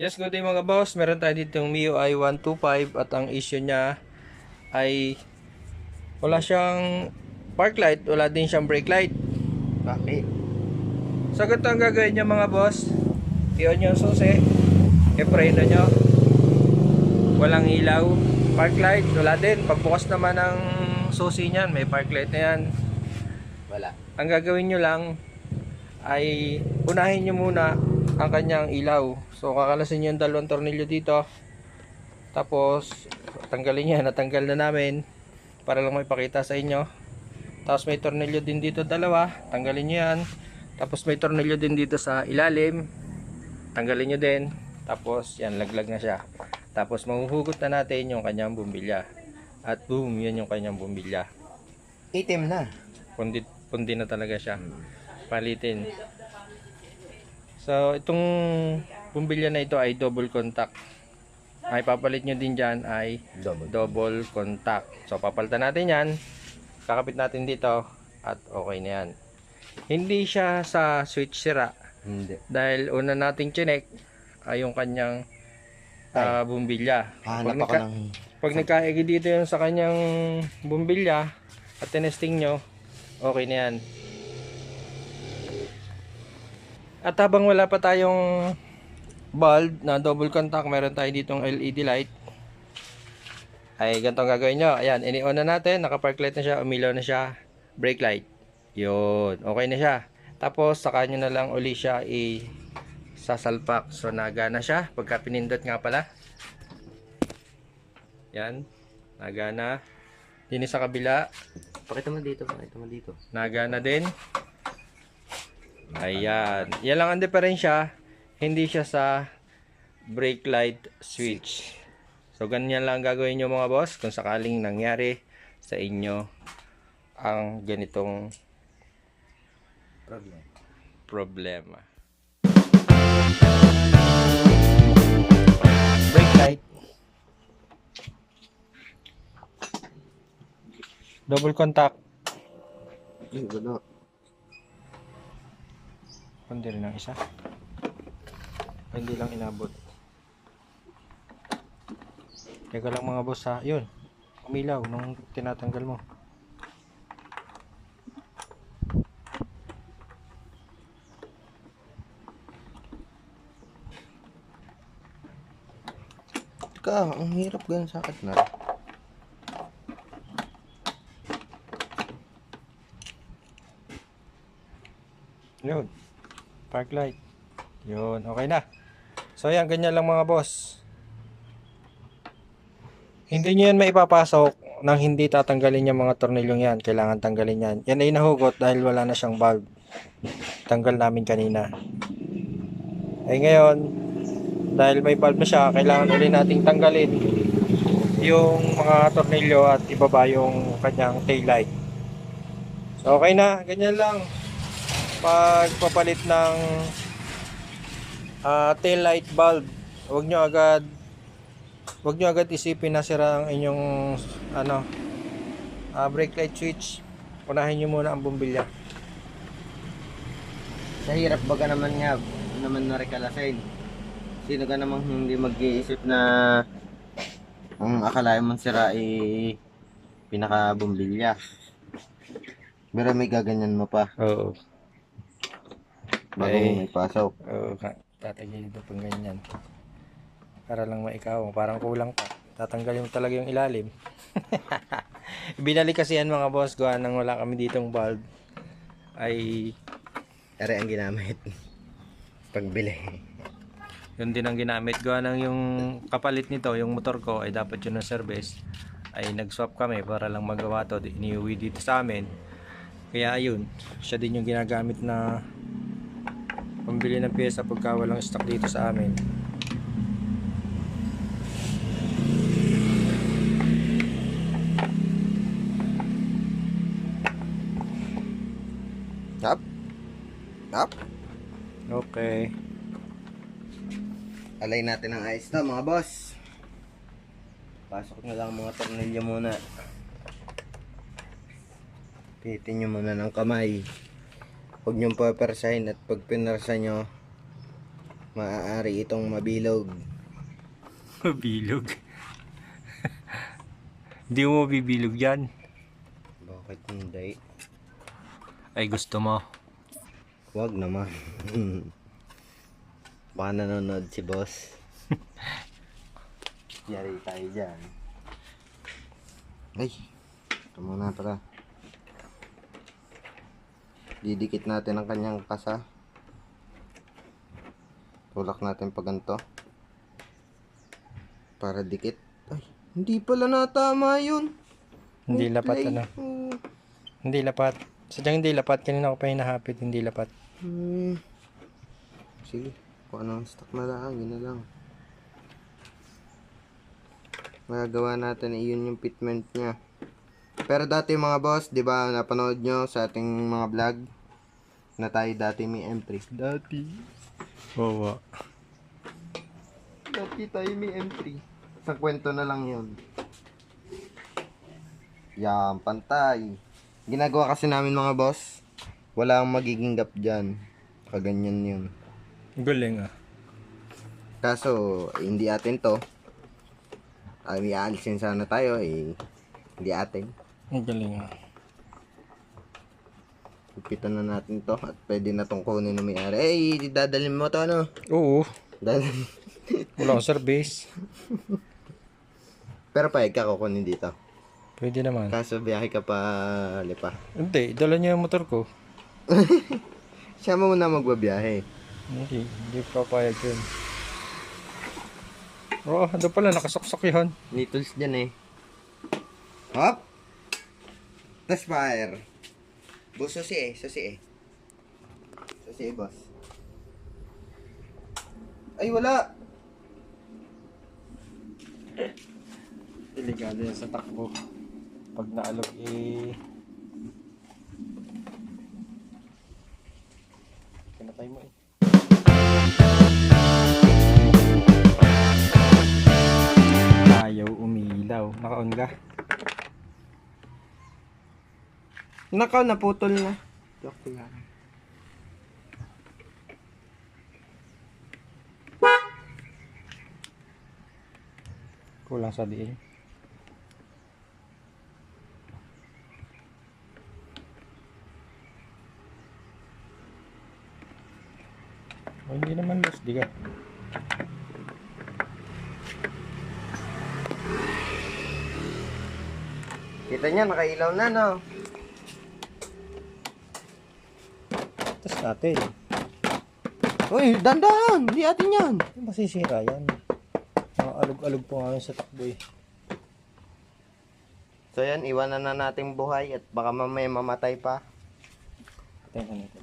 Yes, good day mga boss. Meron tayo dito yung MIUI 125 at ang issue niya ay wala siyang park light, wala din siyang brake light. Bakit? So ganito ang gagawin niyo mga boss. I-on yung susi. I-preno nyo. Walang ilaw. Park light, wala din. Pagbukas naman ng susi niyan, may park light na yan. Wala. Ang gagawin nyo lang ay unahin nyo muna ang kanyang ilaw. So kakalasin nyo yung dalawang tornilyo dito. Tapos tanggalin nyo. Natanggal na namin para lang may pakita sa inyo. Tapos may tornilyo din dito dalawa. Tanggalin nyo yan. Tapos may tornilyo din dito sa ilalim. Tanggalin nyo din. Tapos yan laglag na siya. Tapos mahuhugot na natin yung kanyang bumbilya. At boom, yun yung kanyang bumbilya. Itim na. Pundi, pundi na talaga siya. Palitin. So, itong bumbilya na ito ay double contact. Ay papalit nyo din dyan ay Double. double contact. So, papalitan natin yan. Kakapit natin dito. At okay na yan. Hindi siya sa switch sira. Hindi. Dahil una nating chinek ay yung kanyang ah, bumbilya. Hanap Pag nagka- ng... pag nagkaigi dito yung sa kanyang bumbilya at tinesting nyo, okay na yan. At habang wala pa tayong bulb na double contact, meron tayo ditong LED light. Ay, ganito ang gagawin nyo. Ayan, ini-on na natin. Naka-park light na siya. Umilaw na siya. Brake light. Yun. Okay na siya. Tapos, saka nyo na lang uli siya i sasalpak. So, nagana siya. Pagka pinindot nga pala. Yan. Nagana. Dini sa kabila. Pakita mo dito, pakita mo dito. Nagana din. Ayan. Yan lang ang diferensya. Hindi siya sa brake light switch. So, ganyan lang ang gagawin nyo mga boss kung sakaling nangyari sa inyo ang ganitong Problem. problema. Brake light. Double contact. Ay, wala. Hindi rin ang isa. Hindi lang inabot. Teka lang mga boss ha. Yun. Umilaw nung tinatanggal mo. Ka, ang hirap ganun sa na. Yun. Park light. Yun. Okay na. So yan. Ganyan lang mga boss. Hindi nyo yan maipapasok nang hindi tatanggalin yung mga tornilyong yan. Kailangan tanggalin yan. Yan ay nahugot dahil wala na siyang valve. Tanggal namin kanina. Ay ngayon, dahil may valve na siya, kailangan ulit nating tanggalin yung mga tornilyo at ibaba yung kanyang taillight. So okay na, ganyan lang. Pagpapalit ng ah, taillight bulb, huwag nyo agad Huwag nyo agad isipin na sira ang inyong ano, ah, brake light switch. Unahin nyo muna ang bumbilya. Sa hirap baga naman nga, naman na rekalasin. Sino ka namang hindi mag-iisip na ang akalain mong sira ay pinaka-bumbilya. Pero may gaganyan mo pa Oo. Bago Ay. mo may pasok. Oo, tatagyan dito pang ganyan. Para lang maikaw, parang kulang pa. Tatanggalin mo talaga yung ilalim. Binalik kasi yan mga boss, gawa nang wala kami ditong bulb. Ay, Ere ang ginamit. Pagbili. yun din ang ginamit. Gawa nang yung kapalit nito, yung motor ko, ay dapat yun ng service. Ay nag-swap kami para lang magawa to. Iniuwi dito sa amin. Kaya ayun, siya din yung ginagamit na pambili ng pyesa pagka walang stock dito sa amin. Up. Up. Okay. Alay natin ang ayos na mga boss. Pasok na lang mga tornilyo muna. Pitin nyo muna ng kamay. Huwag nyo papersahin at pag pinarsa nyo, maaari itong mabilog. Mabilog. Hindi mo mabibilog yan. Bakit hindi? Ay gusto mo. Wag naman. Baka nanonood si boss. Yari tayo dyan. Ay, ito muna pala. Didikit natin ang kanyang kasa. Tulak natin pa ganito. Para dikit. Ay, hindi pala natama yun. Hindi Oh, lapat ano. Oh. Hindi lapat. Sadyang hindi lapat. Kanina ko pa hinahapit. Hindi lapat. Hmm. Sige, kung ano ang stock na lang, yun na lang. Magagawa natin yun yung fitment niya. Pero dati mga boss, di ba, napanood nyo sa ating mga vlog na tayo dati may M3. Dati. Oo. Dati tayo may M3. Sa kwento na lang yun. Yan, pantay. Ginagawa kasi namin mga boss, wala ang magiging gap dyan. Kaganyan yun. Galing ah. Kaso, hindi atin to. Ay, may aalisin sana tayo eh. Hindi atin. Ang galing ah. Ipitan na natin to at pwede na tong kunin na may-ari. Eh, dadalhin mo to ano? Oo. Dadalhin. Wala akong service. Pero payag ka kukunin dito. Pwede naman. Kaso biyahe ka pa lipa. Hindi. Dala niya yung motor ko. Siya mo muna magbabiyahe. Hindi. Hindi pa payag yun. Oo. Ando pala. Nakasok-sok yun. Tools dyan eh. Hop! Tapos fire. Boss, susi eh. Susi eh. Susi eh, boss. Ay, wala! Delikado yan sa takbo. Pag naalog eh... Kinatay mo eh. Ayaw umilaw. Naka-on ka? Nakaw, naputol na. Kulang sa diin. Oh, hindi naman lost, di ka. Kita niya, nakailaw na, no? Natin. Uy, dandan! Hindi atin yan! Masisira yan. Mga alog-alog po nga yun sa takbo eh. So yan, iwanan na nating buhay at baka mamaya mamatay pa. Tingnan natin.